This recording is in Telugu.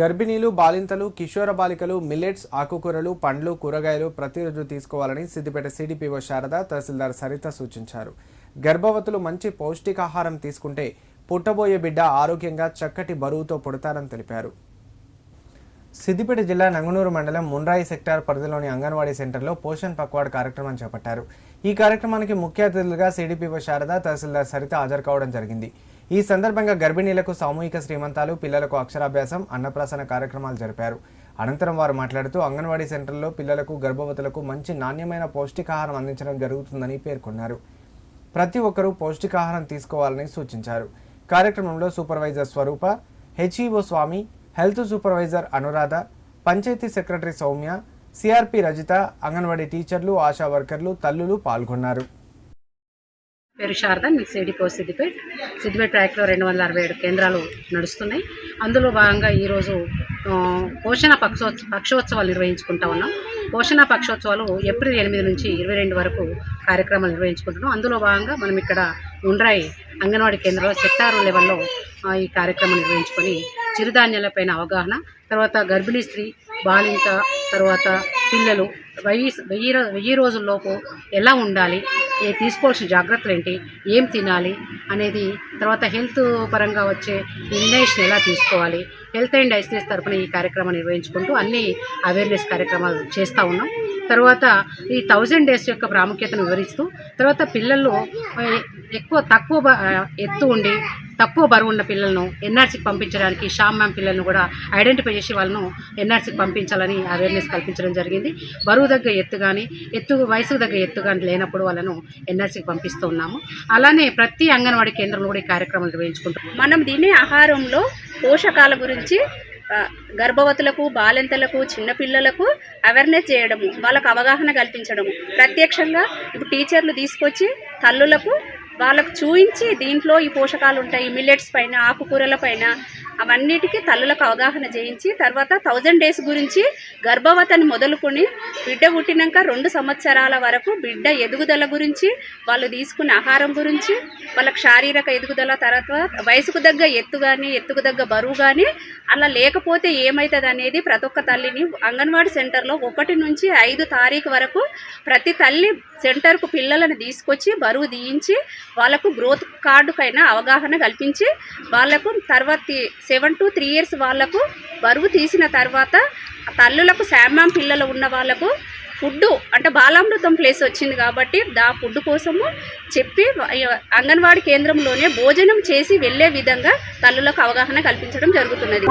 గర్భిణీలు బాలింతలు కిషోర బాలికలు మిల్లెట్స్ ఆకుకూరలు పండ్లు కూరగాయలు ప్రతిరోజు తీసుకోవాలని సిద్దిపేట సిడిపిఓ శారద తహసీల్దార్ సరిత సూచించారు. గర్భవతులు మంచి పౌష్టికాహారం తీసుకుంటే పుట్టబోయే బిడ్డ ఆరోగ్యంగా చక్కటి బరువుతో పుడతారని తెలిపారు. సిద్దిపేట జిల్లా నంగునూరు మండలం మున్రాయి సెక్టార్ పరిధిలోని అంగన్వాడీ సెంటర్లో పోషణ్ పక్వాడ్ కార్యక్రమం చేపట్టారు. ఈ కార్యక్రమానికి ముఖ్య అతిథులుగా సిడిపిఓ శారద తహసీల్దార్ సరిత హాజరు కావడం జరిగింది. ఈ సందర్భంగా గర్భిణీలకు సామూహిక శ్రీమంతాలు పిల్లలకు అక్షరాభ్యాసం అన్నప్రాసన కార్యక్రమాలు జరిపారు. అనంతరం వారు మాట్లాడుతూ అంగన్వాడీ సెంటర్లో పిల్లలకు గర్భవతులకు మంచి నాణ్యమైన పౌష్టికాహారం అందించడం జరుగుతుందని పేర్కొన్నారు. ప్రతి ఒక్కరూ పౌష్టికాహారం తీసుకోవాలని సూచించారు. కార్యక్రమంలో supervisor Swaroopa HEO Swamy health supervisor Anuradha panchayat secretary Soumya CRP Rajitha anganwadi టీచర్లు ఆశా వర్కర్లు తల్లులు పాల్గొన్నారు. పేరు శారద నేను సిడిపో సిద్దిపేట్. సిద్దిపేట ట్రాక్లో రెండు వందల అరవై ఏడు కేంద్రాలు నడుస్తున్నాయి. అందులో భాగంగా ఈరోజు పోషణ పక్షో పక్షోత్సవాలు నిర్వహించుకుంటా ఉన్నాం. పోషణ పక్షోత్సవాలు ఏప్రిల్ ఎనిమిది నుంచి ఇరవై రెండు వరకు కార్యక్రమాలు నిర్వహించుకుంటున్నాం. అందులో భాగంగా మనం ఇక్కడ ఉండ్రాయి అంగన్వాడీ కేంద్రంలో సెక్టార్ లెవెల్లో ఈ కార్యక్రమం నిర్వహించుకొని చిరుధాన్యాలపైన అవగాహన తర్వాత గర్భిణీ స్త్రీ బాలింత తర్వాత పిల్లలు వెయ్యి వెయ్యి వెయ్యి రోజుల్లోపు ఎలా ఉండాలి? ఏ తీసుకోవాల్సిన జాగ్రత్తలు ఏంటి? ఏం తినాలి? అనేది తర్వాత హెల్త్ పరంగా వచ్చే ఇన్ఫర్మేషన్ ఎలా తీసుకోవాలి? హెల్త్ అండ్ ఐస్నెస్ తరఫున ఈ కార్యక్రమం నిర్వహించుకుంటూ అన్ని అవేర్నెస్ కార్యక్రమాలు చేస్తూ ఉన్నాం. తర్వాత ఈ థౌజండ్ డేస్ యొక్క ప్రాముఖ్యతను వివరిస్తూ తర్వాత పిల్లల్లో ఎక్కువ తక్కువ బ- ఎత్తు ఉండి తక్కువ బరువు ఉన్న పిల్లలను ఎన్ఆర్సీకి పంపించడానికి షామ్ మ్యామ్ పిల్లలను కూడా ఐడెంటిఫై చేసి వాళ్ళను ఎన్ఆర్సీకి పంపించాలని అవేర్నెస్ కల్పించడం జరిగింది. బరువు దగ్గర ఎత్తు కానీ ఎత్తు వయసుకు దగ్గర ఎత్తు కానీ లేనప్పుడు వాళ్ళను ఎన్ఆర్సీకి పంపిస్తూ ఉన్నాము. అలానే ప్రతి అంగన్వాడీ కేంద్రంలో కూడా ఈ కార్యక్రమాలు నిర్వహించుకుంటాం మనం తినే ఆహారంలో పోషకాల గురించి గర్భవతులకు బాలింతలకు చిన్నపిల్లలకు అవేర్నెస్ చేయడము వాళ్ళకు అవగాహన కల్పించడము. ప్రత్యక్షంగా ఇప్పుడు టీచర్లు తీసుకొచ్చి తల్లులకు వాళ్ళకు చూయించి దీంట్లో ఈ పోషకాలు ఉంటాయి మిల్లెట్స్ పైన ఆకుకూరల పైన అవన్నిటికీ తల్లులకు అవగాహన చేయించి తర్వాత థౌజండ్ డేస్ గురించి గర్భవతిని మొదలుకొని బిడ్డ పుట్టినాక రెండు సంవత్సరాల వరకు బిడ్డ ఎదుగుదల గురించి వాళ్ళు తీసుకునే ఆహారం గురించి వాళ్ళకి శారీరక ఎదుగుదల తర్వాత వయసుకు తగ్గ ఎత్తు కానీ ఎత్తుకు తగ్గ బరువు కానీ అలా లేకపోతే ఏమవుతుంది అనేది ప్రతి ఒక్క తల్లిని అంగన్వాడీ సెంటర్లో ఒకటి నుంచి ఐదు తారీఖు వరకు ప్రతి తల్లి సెంటర్కు పిల్లలను తీసుకొచ్చి బరువు దీయించి వాళ్ళకు గ్రోత్ కార్డుకైనా అవగాహన కల్పించి వాళ్ళకు తర్వాత సెవెన్ టు త్రీ ఇయర్స్ వాళ్ళకు బరువు తీసిన తర్వాత తల్లులకు శామ్యాం పిల్లలు ఉన్న వాళ్ళకు ఫుడ్ అంటే బాలామృతం ప్లేస్ వచ్చింది కాబట్టి దా ఫుడ్ కోసము చెప్పి అంగన్వాడీ కేంద్రంలోనే భోజనం చేసి వెళ్ళే విధంగా తల్లులకు అవగాహన కల్పించడం జరుగుతున్నది.